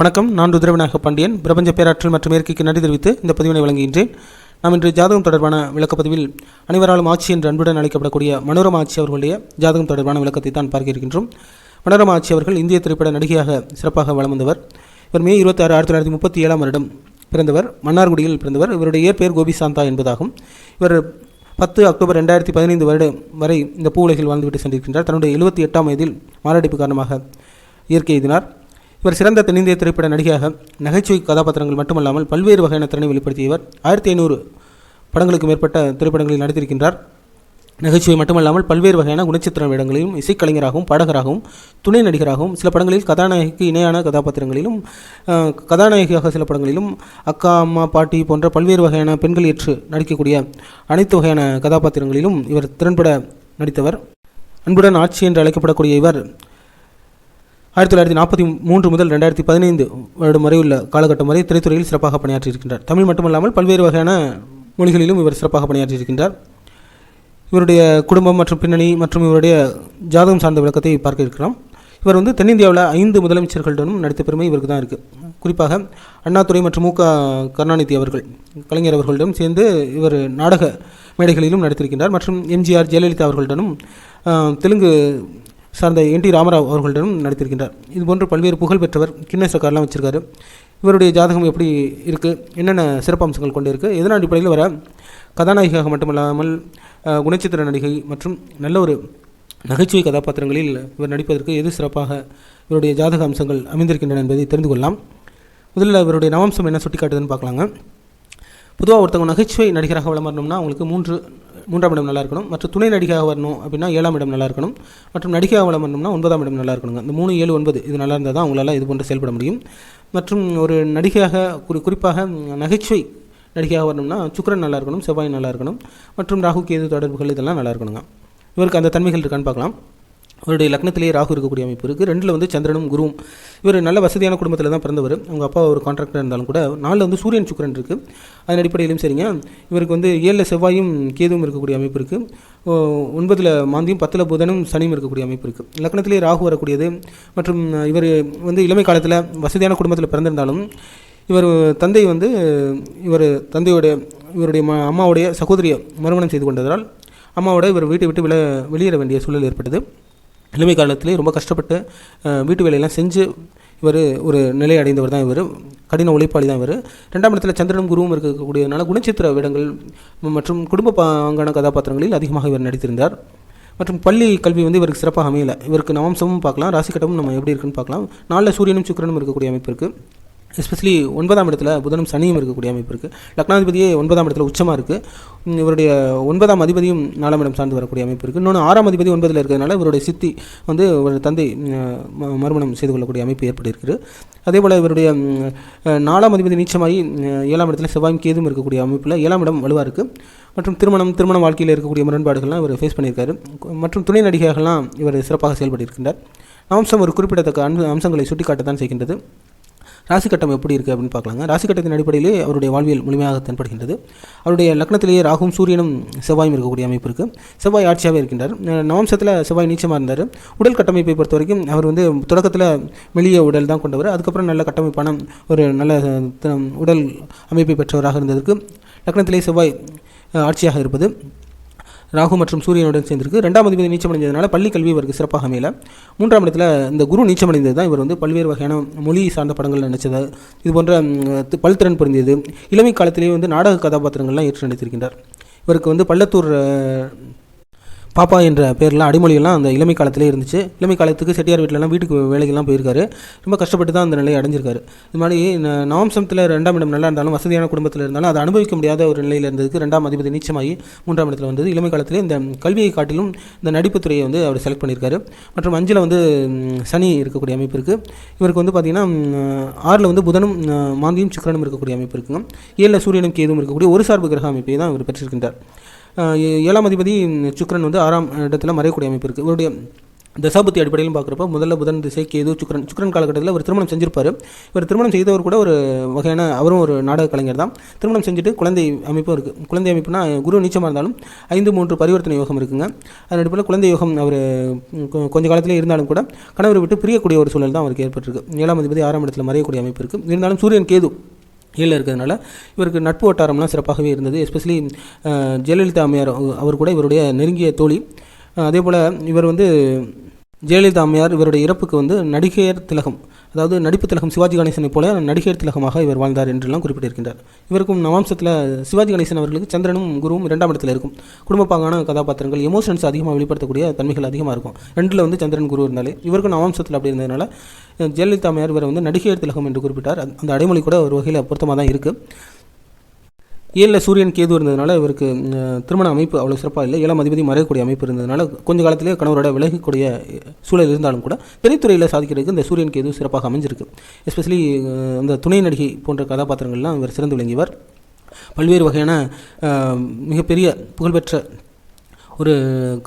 வணக்கம். நான் ருத்ரவிநாயக பாண்டியன். பிரபஞ்ச பேராற்றல் மற்றும் இயற்கைக்கு நன்றி தெரிவித்து இந்த பதிவினை வழங்குகின்றேன். நாம் இன்று ஜாதகம் தொடர்பான விளக்கப்பதிவில் அனைவராலும் ஆட்சி என்று அன்புடன் அழைக்கப்படக்கூடிய மனோரமா ஆட்சி அவர்களுடைய ஜாதகம் தொடர்பான விளக்கத்தை தான் பார்க்க இருக்கின்றோம் மனோரமா ஆட்சி அவர்கள் இந்திய திரைப்பட நடிகையாக சிறப்பாக வளம் வந்தவர். இவர் மே இருபத்தி ஆறு ஆயிரத்தி தொள்ளாயிரத்தி முப்பத்தி ஏழாம் வருடம் பிறந்தவர். மன்னார்குடியில் பிறந்தவர். இவருடைய இயற்பெயர் கோபி சாந்தா என்பதாகும். இவர் பத்து அக்டோபர் ரெண்டாயிரத்தி பதினைந்து வருடம் வரை இந்த பூ உலகில் வாழ்ந்துவிட்டு சென்றிருக்கின்றார். தன்னுடைய எழுபத்தி எட்டாம் வயதில் மாரடைப்பு காரணமாக இயற்கை எழுதினார் இவர் சிறந்த தென்னிந்திய திரைப்பட நடிகையாக நகைச்சுவை கதாபாத்திரங்கள் மட்டுமல்லாமல் பல்வேறு வகையான திறனை வெளிப்படுத்தியவர். ஆயிரத்தி ஐநூறு படங்களுக்கு மேற்பட்ட திரைப்படங்களில் நடித்திருக்கின்றார். நகைச்சுவை மட்டுமல்லாமல் பல்வேறு வகையான குணச்சித்திர வேடங்களிலும் இசைக்கலைஞராகவும் பாடகராகவும் துணை நடிகராகவும் சில படங்களில் கதாநாயகிக்கு இணையான கதாபாத்திரங்களிலும் கதாநாயகியாக சில படங்களிலும் அக்கா அம்மா பாட்டி போன்ற பல்வேறு வகையான பெண்கள் ஏற்று நடிக்கக்கூடிய அனைத்து வகையான கதாபாத்திரங்களிலும் இவர் திறன்பட நடித்தவர். அன்புடன் ஆட்சி என்று அழைக்கப்படக்கூடிய இவர் ஆயிரத்தி தொள்ளாயிரத்தி நாற்பத்தி மூன்று முதல் ரெண்டாயிரத்தி பதினைந்து வருடம் வரை உள்ள காலகட்டம் வரை திரைத்துறையில் சிறப்பாக பணியாற்றியிருக்கின்றார். தமிழ் மட்டுமல்லாமல் பல்வேறு வகையான மொழிகளிலும் இவர் சிறப்பாக பணியாற்றியிருக்கின்றார். இவருடைய குடும்பம் மற்றும் பின்னணி மற்றும் இவருடைய ஜாதகம் சார்ந்த விளக்கத்தை பார்க்க இருக்கிறோம். இவர் வந்து தென்னிந்தியாவில் ஐந்து முதலமைச்சர்களுடனும் நடித்த பெருமை இவருக்கு தான் இருக்குது குறிப்பாக அண்ணாதுரை மற்றும் மு க கருணாநிதி அவர்கள் கலைஞர் அவர்களிடம் சேர்ந்து இவர் நாடக மேடைகளிலும் நடித்திருக்கின்றார். மற்றும் எம்ஜிஆர் ஜெயலலிதா அவர்களுடனும் தெலுங்கு சார்ந்த என் டி ராமராவ் அவர்களிடம் நடித்திருக்கின்றார். இதுபோன்று பல்வேறு புகழ் பெற்றவர் கின்னஸ் ரெக்கார்ட்லாம் வச்சுருக்காரு. இவருடைய ஜாதகம் எப்படி இருக்குது என்னென்ன சிறப்பம்சங்கள் கொண்டு இருக்குது எதன் அடிப்படையில் வர கதாநாயகியாக மட்டுமல்லாமல் குணச்சித்திர நடிகை மற்றும் நல்ல ஒரு நகைச்சுவை கதாபாத்திரங்களில் இவர் நடிப்பதற்கு எது சிறப்பாக இவருடைய ஜாதக அம்சங்கள் அமைந்திருக்கின்றன என்பதை தெரிந்து கொள்ளலாம். முதல்ல இவருடைய நவம்சம் என்ன சுட்டிக்காட்டுதுன்னு பார்க்கலாங்க. பொதுவாக ஒருத்தவங்க நகைச்சுவை நடிகராக வளம் வரணும்னா அவங்களுக்கு மூன்று மூன்றாம் இடம் நல்லா இருக்கணும் மற்றும் துணை நடிகையாக வரணும் அப்படின்னா ஏழாம் இடம் நல்லா இருக்கணும் மற்றும் நடிகையாக வளம் வரணும்னா ஒன்பதாம் இடம் நல்லா இருக்கணுங்க இந்த மூணு ஏழு ஒன்பது இது நல்லா இருந்தால் தான் உங்களால் இது போன்று செயல்பட முடியும். மற்றும் ஒரு நடிகையாக குறி குறிப்பாக நகைச்சுவை நடிகையாக வரணும்னா சுக்ரன் நல்லா இருக்கணும் செவ்வாய் நல்லா இருக்கணும் மற்றும் ராகு கேது தொடர்புகள் இதெல்லாம் நல்லா இருக்கணுங்க இவருக்கு அந்த தன்மைகள் இருக்கான்னு பார்க்கலாம். அவருடைய லக்னத்திலேயே ராகு இருக்கக்கூடிய அமைப்பு இருக்குது ரெண்டில் வந்து சந்திரனும் குருவும். இவர் நல்ல வசதியான குடும்பத்தில் தான் பிறந்தவர். அவங்க அப்பா ஒரு கான்ட்ராக்டர் இருந்தாலும் கூட நாலில் வந்து சூரியன் சுக்கிரன் இருக்குது அதன் அடிப்படையிலும் சரிங்க. இவருக்கு வந்து ஏழில் செவ்வாயும் கேதுவும் இருக்கக்கூடிய அமைப்பு இருக்குது ஒன்பதில் மாந்தியும் பத்தில் புதனும் சனியும் இருக்கக்கூடிய அமைப்பு இருக்குது லக்னத்திலே ராகு வரக்கூடியது. மற்றும் இவர் வந்து இளமை காலத்தில் வசதியான குடும்பத்தில் பிறந்திருந்தாலும் இவர் தந்தை வந்து இவர் தந்தையோடைய இவருடைய ம அம்மாவுடைய சகோதரியை மறுமணம் செய்து கொண்டதால் அம்மாவோட இவர் வீட்டை விட்டு வில வெளியேற வேண்டிய சூழல் ஏற்பட்டது. இளமை காலத்திலே ரொம்ப கஷ்டப்பட்டு வீட்டு வேலையெல்லாம் செஞ்சு இவர் ஒரு நிலை அடைந்தவர் தான் இவர். கடின உழைப்பாளி தான் இவர். ரெண்டாம் இடத்துல சந்திரனும் குருவும் இருக்கக்கூடியதுனால குணச்சித்திர வேடங்கள் மற்றும் குடும்ப பாங்கான கதாபாத்திரங்களில் அதிகமாக இவர் நடித்திருந்தார். மற்றும் பள்ளி கல்வி வந்து இவருக்கு சிறப்பாக அமையலை. இவருக்கு நவம்சமும் பார்க்கலாம். ராசிக்கட்டமும் நம்ம எப்படி இருக்குன்னு பார்க்கலாம். நாளில் சூரியனும் சுக்கிரனும் இருக்கக்கூடிய அமைப்பு இருக்குது எஸ்பெஷலி ஒன்பதாம் இடத்துல புதனும் சனியும் இருக்கக்கூடிய அமைப்பு இருக்குது லக்னாதிபதியே ஒன்பதாம் இடத்துல உச்சமாக இருக்குது இவருடைய ஒன்பதாம் அதிபதியும் நாலாம் இடம் சார்ந்து வரக்கூடிய அமைப்பு இருக்குது இன்னொன்று ஆறாம் அதிபதி ஒன்பதில் இருக்கிறதுனால இவருடைய சித்தி வந்து இவருடைய தந்தை ம- மறுமணம் செய்து கொள்ளக்கூடிய அமைப்பு ஏற்பட்டிருக்குது அதே போல் இவருடைய நாலாம் அதிபதி நீச்சமாகி ஏழாம் இடத்துல செவ்வாயும் கேதும் இருக்கக்கூடிய அமைப்பில் ஏழாம் இடம் வலுவாக இருக்குது மற்றும் திருமணம் திருமண வாழ்க்கையில் இருக்கக்கூடிய முரண்பாடுகள்லாம் இவர் ஃபேஸ் பண்ணியிருக்காரு. மற்றும் துணை நடிகைகள்லாம் இவர் சிறப்பாக செயல்பட்டிருக்கின்றார். அம்சம் ஒரு குறிப்பிடத்தக்க அன்பு அம்சங்களை சுட்டிக்காட்டத்தான் செய்கின்றது. ராசி கட்டம் எப்படி இருக்குது அப்படின்னு பார்க்கலாங்க. ராசி கட்டத்தின் அடிப்படையிலே அவருடைய வாழ்வியல் முழுமையாக தென்படுகின்றது. அவருடைய லக்னத்திலேயே ராகும் சூரியனும் செவ்வாயும் இருக்கக்கூடிய அமைப்பு இருக்குது செவ்வாய் ஆட்சியாகவே இருக்கின்றார். நவம்சத்தில் செவ்வாய் நீச்சமாக இருந்தார். உடல் கட்டமைப்பை பொறுத்த வரைக்கும் அவர் வந்து தொடக்கத்தில் மெல்லிய உடல் தான் கொண்டவர். அதுக்கப்புறம் நல்ல கட்டமைப்பான ஒரு நல்ல உடல் அமைப்பை பெற்றவராக இருந்ததற்கு லக்னத்திலே செவ்வாய் ஆட்சியாக இருப்பது ராகு மற்றும் சூரியனுடன் சேர்ந்திருக்கு. ரெண்டாம் அதிபதி நீச்சமடைந்ததுனால பள்ளி கல்வி இவருக்கு சிறப்பாக அமையல. மூன்றாம் இடத்துல இந்த குரு நீச்சமடைந்தது தான் இவர் வந்து பல்வேறு வகையான மொழி சார்ந்த படங்கள் நடித்தது இது போன்ற பல்திறன் பொருந்தியது. இளமை காலத்திலேயே வந்து நாடக கதாபாத்திரங்கள்லாம் ஏற்று நடித்திருக்கின்றார். இவருக்கு வந்து பள்ளத்தூர் பாப்பா என்ற பேர்லாம் அடிமொழியெல்லாம் அந்த இளமை காலத்திலே இருந்துச்சு. இளமை காலத்துக்கு செட்டியார் வீட்டிலலாம் வீட்டுக்கு வேலைக்கெல்லாம் போயிருக்காரு. ரொம்ப கஷ்டப்பட்டு தான் அந்த நிலையை அடைஞ்சிருக்காரு. இது மாதிரி ந- நவம்சத்தில் ரெண்டாம் இடம் நல்லா இருந்தாலும் வசதியான குடும்பத்தில் இருந்தாலும் அதை அனுபவிக்க முடியாத ஒரு நிலையில் இருந்ததுக்கு ரெண்டாம் அதிபதி நீச்சமாகி மூன்றாம் இடத்துல வந்தது. இளமை காலத்திலே இந்த கல்வியை காட்டிலும் இந்த நடிப்பு துறையை வந்து அவர் செலக்ட் பண்ணியிருக்காரு. மற்றும் அஞ்சில் வந்து சனி இருக்கக்கூடிய அமைப்பு இருக்குது இவருக்கு வந்து பார்த்திங்கன்னா ஆறில் வந்து புதனும் மாந்தியும் சுக்கரனும் இருக்கக்கூடிய அமைப்பு இருக்குங்க. ஏழில் சூரியனும் கேதுவும் இருக்கக்கூடிய ஒரு சார்பு கிரக அமைப்பை தான் இவர் பெற்றிருக்கின்றார். ஏழாம் அதிபதி சுக்ரன் வந்து ஆறாம் இடத்துல மறையக்கூடிய அமைப்பு இருக்குது இவருடைய தசாபுத்தி அடிப்படையிலும் பார்க்குறப்ப முதல்ல புதன் திசை கேது சுக்கரன் சுக்கரன் காலகட்டத்தில் ஒரு திருமணம் செஞ்சிருப்பார். இவர் திருமணம் செய்தவர் கூட ஒரு வகையான அவரும் ஒரு நாடக கலைஞர் தான். திருமணம் செஞ்சுட்டு குழந்தை அமைப்பும் இருக்குது குழந்தை அமைப்புனா குரு நீச்சமாக இருந்தாலும் ஐந்து மூன்று பரிவர்த்தனை யோகம் இருக்குங்க. அதன் அடிப்படையில் குழந்தை யோகம் அவர் கொஞ்ச காலத்திலே இருந்தாலும் கூட கணவரை விட்டு பிரியக்கூடிய ஒரு சூழல் தான் அவருக்கு ஏற்பட்டிருக்கு. ஏழாம் அதிபதி ஆறாம் இடத்துல மறையக்கூடிய அமைப்பு இருக்குது இருந்தாலும் சூரியன் கேது கீழே இருக்கிறதுனால இவருக்கு நட்பு வட்டாரம்லாம் சிறப்பாகவே இருந்தது. எஸ்பெஷலி ஜெயலலிதா அம்மையார் அவர் கூட இவருடைய நெருங்கிய தோழி. அதே போல் இவர் வந்து ஜெயலலிதா அம்மையார் இவருடைய இறப்புக்கு வந்து நடிகையர் திலகம் அதாவது நடிப்பு திலகம் சிவாஜி கணேசனை போல நடிகர் திலகமாக இவர் வாழ்ந்தார் என்றெல்லாம் குறிப்பிட்டிருக்கின்றார். இவருக்கும் நவாம்சத்தில் சிவாஜி கணேசன் அவர்களுக்கு சந்திரனும் குருவும் இரண்டாம் இடத்துல இருக்கும். குடும்பப்பாங்கான கதாபாத்திரங்கள் எமோஷன்ஸ் அதிகமாக வெளிப்படுத்தக்கூடிய தன்மைகள் அதிகமாக இருக்கும். ரெண்டில் வந்து சந்திரன் குரு இருந்தாலே இவருக்கும் நவாம்சத்தில் அப்படி இருந்ததுனால ஜெயலலிதா மேயர் இவரை வந்து நடிகர் திலகம் என்று குறிப்பிட்டார். அந்த அடைமொழி கூட ஒரு வகையில் பொருத்தமாக தான் இருக்குது ஏழில் சூரியன் கேது இருந்ததுனால இவருக்கு திருமண அமைப்பு அவ்வளோ சிறப்பாக இல்லை. ஏழாம் அதிபதி மறையக்கூடிய அமைப்பு இருந்ததுனால கொஞ்ச காலத்திலே கணவரோட விலகக்கூடிய சூழல் இருந்தாலும் கூட திரைத்துறையில் சாதிக்கிறதுக்கு இந்த சூரியன் கேது சிறப்பாக அமைஞ்சிருக்கு. எஸ்பெஷலி அந்த துணை நடிகை போன்ற கதாபாத்திரங்கள்லாம் இவர் சிறந்து விளங்கியவர். பல்வேறு வகையான மிகப்பெரிய புகழ்பெற்ற ஒரு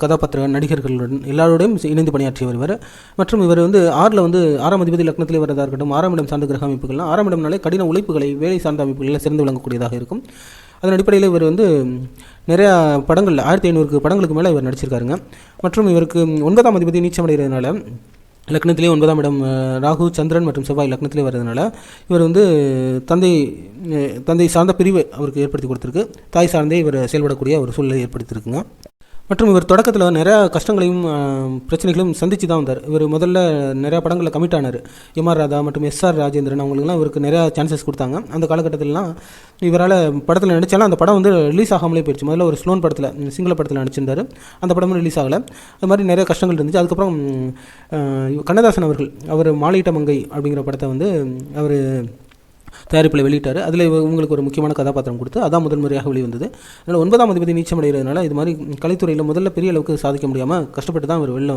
கதாபாத்திர நடிகர்களுடன் எல்லாரோடையும் இணைந்து பணியாற்றியவர் இவர். மற்றும் இவர் வந்து ஆறில் வந்து ஆறாம் அதிபதி லக்னத்திலே வரதாக இருக்கட்டும் ஆறாம் இடம் சார்ந்த கிரக அமைப்புகள்லாம் ஆறாம் இடம்னாலே கடின உழைப்புகளை வேலை சார்ந்த அமைப்புகளில் சிறந்து விளங்கக்கூடியதாக இருக்கும். அதன் அடிப்படையில் இவர் வந்து நிறையா படங்கள் ஆயிரத்தி ஐநூறுக்கு படங்களுக்கு மேலே இவர் நடிச்சிருக்காருங்க. மற்றும் இவருக்கு ஒன்பதாம் அதிபதி நீச்சமடைகிறதுனால லக்னத்திலே ஒன்பதாம் இடம் ராகு சந்திரன் மற்றும் செவ்வாய் லக்னத்திலே வர்றதுனால இவர் வந்து தந்தை தந்தை சார்ந்த பிரிவை அவருக்கு ஏற்படுத்தி கொடுத்துருக்கு. தாய் சார்ந்தே இவர் செயல்படக்கூடிய ஒரு சூழ்நிலை ஏற்படுத்தியிருக்குங்க. மற்றும் இவர் தொடக்கத்தில் நிறையா கஷ்டங்களையும் பிரச்சனைகளையும் சந்திச்சு தான் வந்தார். இவர் முதல்ல நிறையா படங்களில் கமிட் ஆனார். எம்ஆர் ராதா மற்றும் எஸ்ஆர் ராஜேந்திரன் அவங்களுக்குலாம் இவருக்கு நிறையா சான்சஸ் கொடுத்தாங்க. அந்த காலகட்டத்திலலாம் இவரால் படத்தில் நடித்தாலும் அந்த படம் வந்து ரிலீஸ் ஆகாமலே போயிடுச்சு. முதல்ல ஒரு ஸ்லோன் படத்தில் சிங்கள படத்தில் நடிச்சிருந்தார். அந்த படமும் ரிலீஸ் ஆகலை. அது மாதிரி நிறைய கஷ்டங்கள் இருந்துச்சு. அதுக்கப்புறம் கண்ணதாசன் அவர்கள் அவர் மாலையிட்ட மங்கை அப்படிங்கிற படத்தை வந்து அவர் தயாரிப்பில் வெளியிட்டார். அதில் உங்களுக்கு ஒரு முக்கியமான கதாபாத்திரம் கொடுத்து அதான் முதன் முறையாக வெளிவந்தது. அதனால் ஒன்பதாம் அதிபதி நீச்சம் அடைகிறதுனால இது மாதிரி கலைத்துறையில் முதல்ல பெரிய அளவுக்கு சாதிக்க முடியாமல் கஷ்டப்பட்டு தான் அவர் வெளில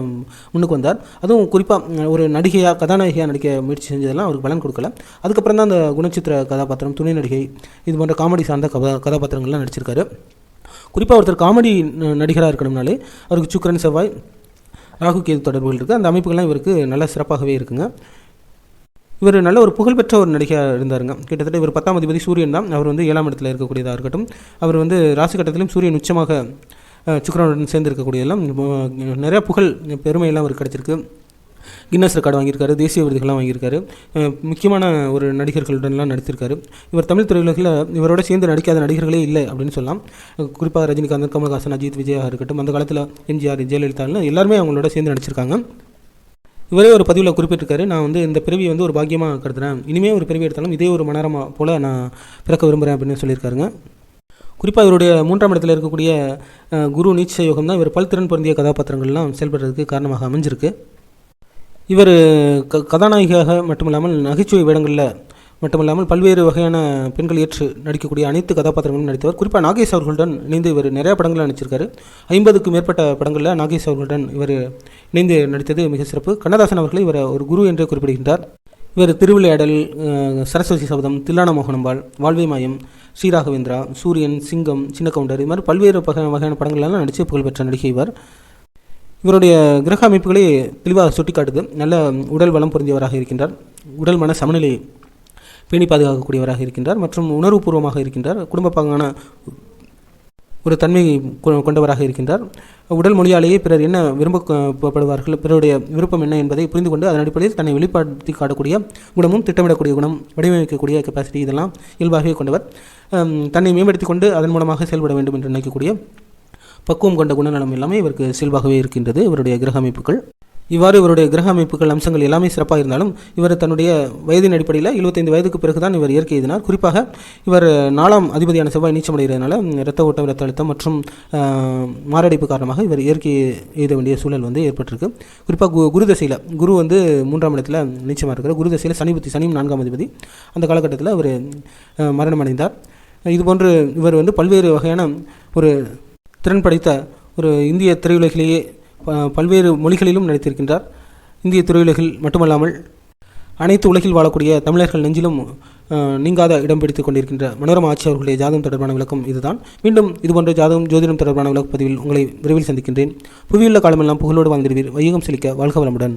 முன்னுக்கு வந்தார். அதுவும் குறிப்பாக ஒரு நடிகையாக கதாநாயகியாக நடிக்க முயற்சி செஞ்சதெல்லாம் அவருக்கு பலன் கொடுக்கல. அதுக்கப்புறம் தான் அந்த குணச்சித்திர கதாபாத்திரம் துணை நடிகை இது போன்ற காமெடி சார்ந்த கதா கதாபாத்திரங்கள்லாம் நடிச்சிருக்காரு. குறிப்பாக ஒருத்தர் காமெடி நடிகராக இருக்கணும்னாலே அவருக்கு சுக்கரன் செவ்வாய் ராகு கேது தொடர்புகள் இருக்குது அந்த அமைப்புகள்லாம் இவருக்கு நல்ல சிறப்பாகவே இருக்குங்க. இவர் நல்ல ஒரு புகழ்பெற்ற ஒரு நடிகையாக இருந்தாருங்க. கிட்டத்தட்ட இவர் பத்தாம் அதிபதி சூரியன் தான். அவர் வந்து ஏழாம் இடத்துல இருக்கக்கூடியதாக இருக்கட்டும். அவர் வந்து ராசி கட்டத்திலும் சூரியன் உச்சமாக சுக்கரனுடன் சேர்ந்து இருக்கக்கூடியதெல்லாம் நிறையா நிறைய புகழ் பெருமையெல்லாம் அவருக்கு கிடச்சிருக்கு. கின்னஸ் ரெக்கார்டு வாங்கியிருக்காரு தேசிய விருதுகள்லாம் வாங்கியிருக்காரு. முக்கியமான ஒரு நடிகர்களுடன்லாம் நடித்திருக்காரு. இவர் தமிழ் திரையுலகில் இவரோட சேர்ந்து நடிக்காத நடிகர்களே இல்லை அப்படின்னு சொல்லலாம். குறிப்பாக ரஜினிகாந்த் கமல்ஹாசன் அஜித் விஜயாக இருக்கட்டும் அந்த காலத்தில் எம்ஜிஆர் ஜெயலலிதாலாம் எல்லாருமே அவங்களோட சேர்ந்து நடிச்சிருக்காங்க. இவரே ஒரு பதிவில் குறிப்பிட்டிருக்காரு. நான் வந்து இந்த பிறவியை வந்து ஒரு பாக்கியமாக கருதுறேன். இனிமே ஒரு பிறவி எடுத்தாலும் இதே ஒரு மனரமாக போல் நான் பிறக்க விரும்புகிறேன் அப்படின்னு சொல்லியிருக்காருங்க. குறிப்பாக இவருடைய மூன்றாம் இடத்தில் இருக்கக்கூடிய குரு நீச்ச யோகம் தான் இவர் பல்திறன் பொருந்திய கதாபாத்திரங்கள்லாம் செயல்படுறதுக்கு காரணமாக அமைஞ்சிருக்கு. இவர் க கதாநாயகியாக மட்டுமில்லாமல் நகைச்சுவை வேடங்களில் மட்டுமில்லாமல் பல்வேறு வகையான பெண்கள் ஏற்று நடிக்கக்கூடிய அனைத்து கதாபாத்திரங்களும் நடித்தவர். குறிப்பாக நாகேஷ் அவர்களுடன் இணைந்து இவர் நிறைய படங்கள் நடிச்சிருக்காரு. ஐம்பதுக்கும் மேற்பட்ட படங்களில் நாகேஷ் அவர்களுடன் இவர் இணைந்து நடித்தது மிக சிறப்பு. கண்ணதாசன் அவர்களை இவர் ஒரு குரு என்று குறிப்பிடுகின்றார். இவர் திருவிளையாடல் சரஸ்வதி சபதம் தில்லான மோகனம்பாள் வாழ்வை மாயம் ஸ்ரீராகவேந்திரா சூரியன் சிங்கம் சின்ன கவுண்டர் இது மாதிரி பல்வேறு வகை வகையான படங்களெல்லாம் நடித்து புகழ்பெற்ற நடிகை இவர். இவருடைய கிரக அமைப்புகளை தெளிவாக சுட்டிக்காட்டுது. நல்ல உடல் வளம் பொருந்தியவராக இருக்கின்றார். உடல் மன சமநிலை பேணி பாதுகாக்கக்கூடியவராக இருக்கின்றார் மற்றும் உணர்வுபூர்வமாக இருக்கின்றார். குடும்பப்பாங்கான ஒரு தன்மை கொ- கொண்டவராக இருக்கின்றார். உடல் மொழியாலேயே பிறர் என்ன விரும்பப்படுவார்கள் பிறருடைய விருப்பம் என்ன என்பதை புரிந்து கொண்டு அதன் அடிப்படையில் தன்னை வெளிப்படுத்தி காட்டக்கூடிய குணமும் திட்டமிடக்கூடிய குணம் வடிவமைக்கக்கூடிய கெப்பாசிட்டி இதெல்லாம் இயல்பாகவே கொண்டவர். தன்னை மேம்படுத்தி கொண்டு அதன் மூலமாக செயல்பட வேண்டும் என்று நினைக்கக்கூடிய பக்குவம் கொண்ட குணநலம் எல்லாமே இவருக்கு செல்வாகவே இருக்கின்றது இவருடைய கிரக அமைப்புகள். இவ்வாறு இவருடைய கிரக அமைப்புகள் அம்சங்கள் எல்லாமே சிறப்பாக இருந்தாலும் இவர் தன்னுடைய வயதின் அடிப்படையில் 75 வயதுக்கு பிறகுதான் இவர் இயற்கை எழுதினார் குறிப்பாக இவர் நாலாம் அதிபதியான செவ்வாய் நீச்சமடைகிறதுனால இரத்த ஓட்டம் இரத்த அழுத்தம் மற்றும் மாரடைப்பு காரணமாக இவர் இயற்கை எழுத வேண்டிய சூழல் வந்து ஏற்பட்டிருக்கு. குறிப்பாக கு குரு தசையில் குரு வந்து மூன்றாம் இடத்துல நீச்சமாக இருக்கிற குரு தசையில் சனி புத்தி சனியும் நான்காம் அதிபதி. அந்த காலகட்டத்தில் அவர் மரணமடைந்தார். மரணம் அடைந்தார் இதுபோன்று இவர் வந்து பல்வேறு வகையான ஒரு திறன் படைத்த ஒரு இந்திய திரையுலகிலேயே பல்வேறு மொழிகளிலும் நடித்திருக்கின்றார். இந்திய திரையுலகில் மட்டுமல்லாமல் அனைத்து உலகில் வாழக்கூடிய தமிழர்கள் நெஞ்சிலும் நீங்காத இடம் பிடித்துக் கொண்டிருக்கின்ற மனோரமா ஆட்சி அவர்களுடைய ஜாதகம் தொடர்பான விளக்கம் இதுதான். மீண்டும் இதுபோன்ற ஜாதகம் ஜோதிடம் தொடர்பான விளக்க பதிவில் உங்களை விரைவில் சந்திக்கின்றேன். புவியுள்ள காலமெல்லாம் புகழோடு வாழ்ந்திருவீர் வையகம் செழிக்க வாழ்க வளமுடன்.